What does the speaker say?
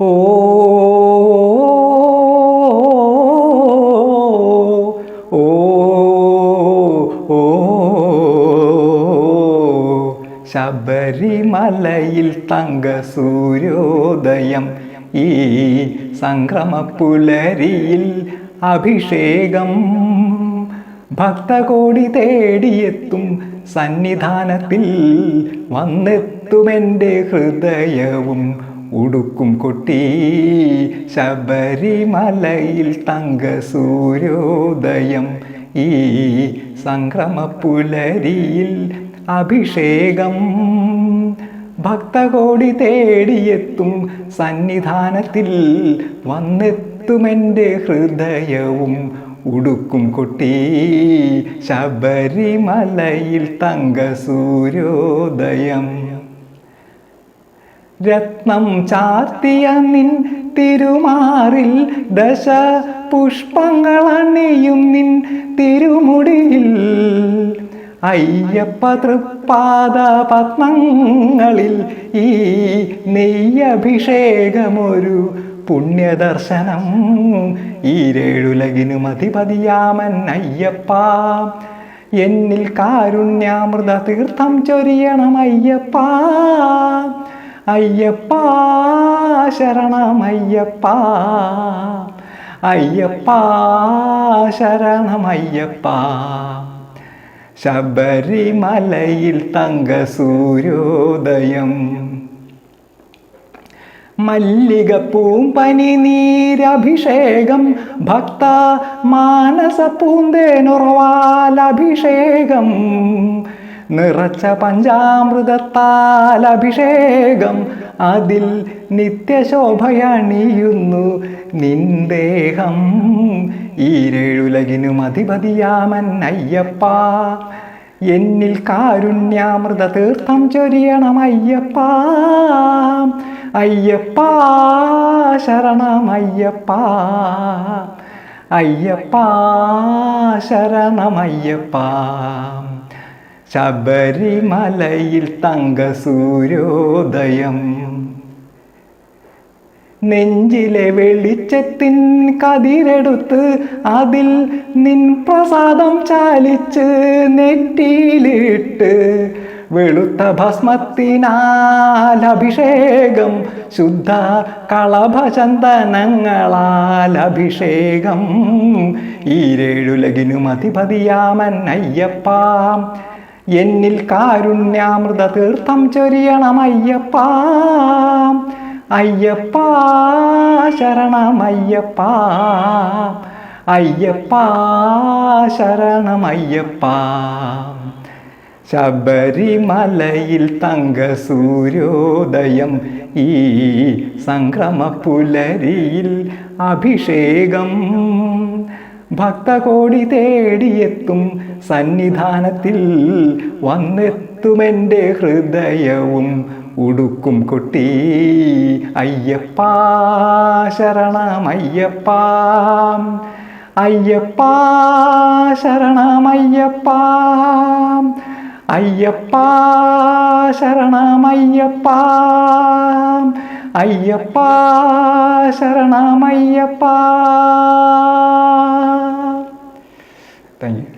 ഓ ശബരിമലയിൽ തങ്ക സൂര്യോദയം ഈ സംക്രമപ്പുലരിയിൽ അഭിഷേകം ഭക്തകോടി തേടിയെത്തും സന്നിധാനത്തിൽ വന്നെത്തുമെന്റെ ഹൃദയവും ഉടുക്കും കൊട്ടി ശബരിമലയിൽ തങ്ക സൂര്യോദയം ഈ സംക്രമപ്പുലരിയിൽ അഭിഷേകം. ഭക്തകോടി തേടിയെത്തും സന്നിധാനത്തിൽ വന്നെത്തുമെന്റെ ഹൃദയവും. ഉടുക്കും കൊട്ടി ശബരിമലയിൽ തങ്ക സൂര്യോദയം രത്നം ചാർത്തിയ നിൻ തിരുമാറിൽ ദശ പുഷ്പങ്ങളണിയും നിൻ തിരുമുടിയിൽ. അയ്യപ്പ തൃപ്പാദ പത്മങ്ങളിൽ ഈ നെയ്യഭിഷേകമൊരു പുണ്യദർശനം. ഈരേഴുലകിനും അധിപതിയാമൻ അയ്യപ്പ. എന്നിൽ കാരുണ്യാമൃത തീർത്ഥം ചൊരിയണം അയ്യപ്പ. അയ്യപ്പ ശരണമയ്യപ്പ. അയ്യപ്പ ശരണമയ്യപ്പ. ശബരിമലയിൽ തങ്ക സൂര്യോദയം മല്ലികപ്പൂം പനിനീരഭിഷേകം ഭക്ത മാനസ പൂന്തേനുറവാൽ അഭിഷേകം നിറച്ച പഞ്ചാമൃതത്താൽ അഭിഷേകം അതിൽ നിത്യശോഭയണിയുന്നു. നിന്ദേഹം ഈരേഴുലകിനും അധിപതിയാമൻ അയ്യപ്പ എന്നിൽ കാരുണ്യാമൃത തീർത്ഥം ചൊരിയണം അയ്യപ്പ അയ്യപ്പ ശരണം അയ്യപ്പ ശരണമയ്യപ്പ. ശബരിമലയിൽ തങ്ക സൂര്യോദയം നെഞ്ചിലെ വെളിച്ചത്തിൻ കതിരെടുത്ത് അതിൽ നിൻ പ്രസാദം ചാലിച്ച് നെറ്റിയിലിട്ട് വെളുത്ത ഭസ്മത്തിനാൽ അഭിഷേകം ശുദ്ധ കളഭചന്ദനങ്ങളാൽ അഭിഷേകം. ഈരേഴുലകിനും അധിപതിയാമൻ അയ്യപ്പ എന്നിൽ കാരുണ്യാമൃത തീർത്ഥം ചൊരിയണം അയ്യപ്പ അയ്യപ്പ ശരണം അയ്യപ്പ അയ്യപ്പ ശരണം അയ്യപ്പ ശബരിമലയിൽ തങ്ക സൂര്യോദയം ഈ സംക്രമ പുലരിയിൽ അഭിഷേകം. ഭക്തകോടി തേടിയെത്തും സന്നിധാനത്തിൽ വന്നെത്തുമെന്റെ ഹൃദയവും ഉടുക്കും കുട്ടി. അയ്യപ്പ ശരണമയ്യപ്പാ. അയ്യപ്പ ശരണമയ്യപ്പാ. അയ്യപ്പ ശരണമയ്യപ്പ. അയ്യപ്പ ശരണമയ്യപ്പ താങ്ക് യു